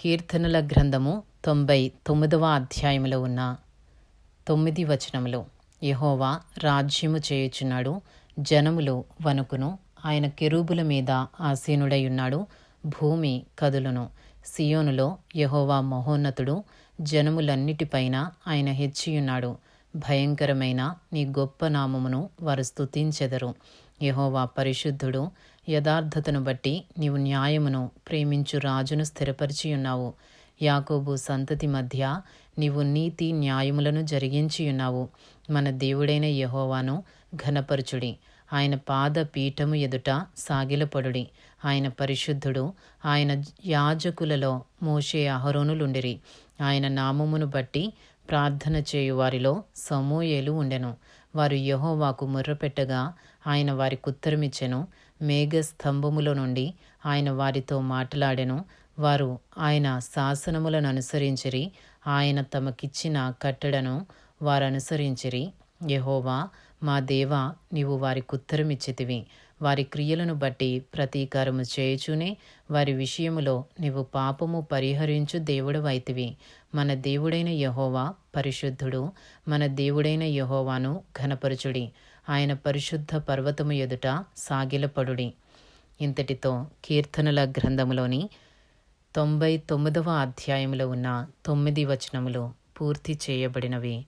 కీర్తనల గ్రంథము తొంభై తొమ్మిదవ అధ్యాయములో ఉన్న తొమ్మిది వచనములు. యహోవా రాజ్యము చేయుచున్నాడు జనములు వణుకును. ఆయన కెరూబుల మీద ఆసీనుడై ఉన్నాడు భూమి కదులును. సియోనులో యహోవా మహోన్నతుడు జనములన్నిటిపైన ఆయన హెచ్చియున్నాడు. భయంకరమైన నీ గొప్ప నామమును వారు స్తుతించెదరు. యహోవా పరిశుద్ధుడు యథార్థతను బట్టి నీవు న్యాయమును ప్రేమించు రాజును స్థిరపరిచియున్నావు. యాకోబు సంతతి మధ్య నీవు నీతి న్యాయములను జరిగించియున్నావు. మన దేవుడైన యహోవాను ఘనపరచుడి. ఆయన పాద పీఠము ఎదుట సాగిలపడుడి. ఆయన పరిశుద్ధుడు ఆయన యాజకులలో మోషే అహరోనులుండిరి. ఆయన నామమును బట్టి ప్రార్థన చేయు వారిలో సమూయేలు ఉండెను. వారు యహోవాకు ముర్రపెట్టగా ఆయన వారి కుత్తరమిచ్చెను మేఘ స్తంభములో నుండి ఆయన వారితో మాట్లాడెను. వారు ఆయన శాసనములను అనుసరించిరి. ఆయన తమకిచ్చిన కట్టడను వారు అనుసరించిరి యహోవా మా దేవ నీవు వారి కుత్తరమిచ్చితివి వారి క్రియలను బట్టి ప్రతీకారము చేయుచునే వారి విషయములో నీవు పాపము పరిహరించు దేవుడు వైతివి మన దేవుడైన యహోవా పరిశుద్ధుడు మన దేవుడైన యహోవాను ఘనపరచుడి. ఆయన పరిశుద్ధ పర్వతము ఎదుట సాగిలపడుడి. ఇంతటితో కీర్తనల గ్రంథములోని తొంభై తొమ్మిదవ అధ్యాయంలో ఉన్న తొమ్మిది వచనములు పూర్తి చేయబడినవి.